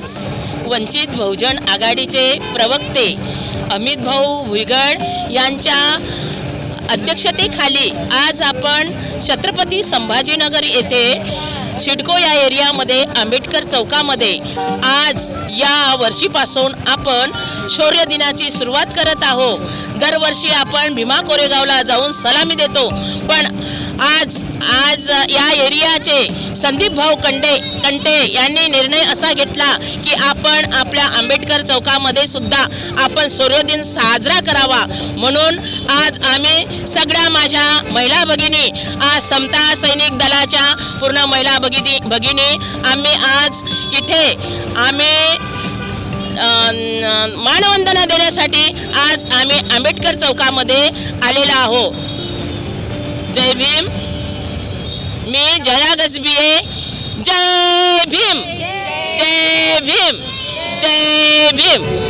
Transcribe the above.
आज वंचित बहुजन आघाडीचे प्रवक्ते अमित भाऊ भुईगड यांच्या अध्यक्षतेखाली आज आपण छत्रपती संभाजीनगर येथे सिडको या एरियामध्ये आंबेडकर चौकामध्ये आज या वर्षीपासून आपण शौर्य दिनाची सुरुवात करत आहोत. दरवर्षी आपण भीमा कोरेगावला जाऊन सलामी देतो. पण आज आज या एरियाचे संदीप भाऊ कंडे कंटे यांनी निर्णय असा घेतला की आपण आपल्या आंबेडकर चौकामध्ये सुद्धा आपण सूर्यदिन साजरा करावा. म्हणून आज आम्ही सगळ्या माझ्या महिला भगिनी आज समता सैनिक दलाच्या पूर्ण महिला भगिनी भगिनी आम्ही आज इथे आम्ही मानवंदना देण्यासाठी आज आम्ही आंबेडकर चौकामध्ये आलेलो आहोत जय भीम. मी जया गजबिये जय भीम। जय भीम। जय भीम।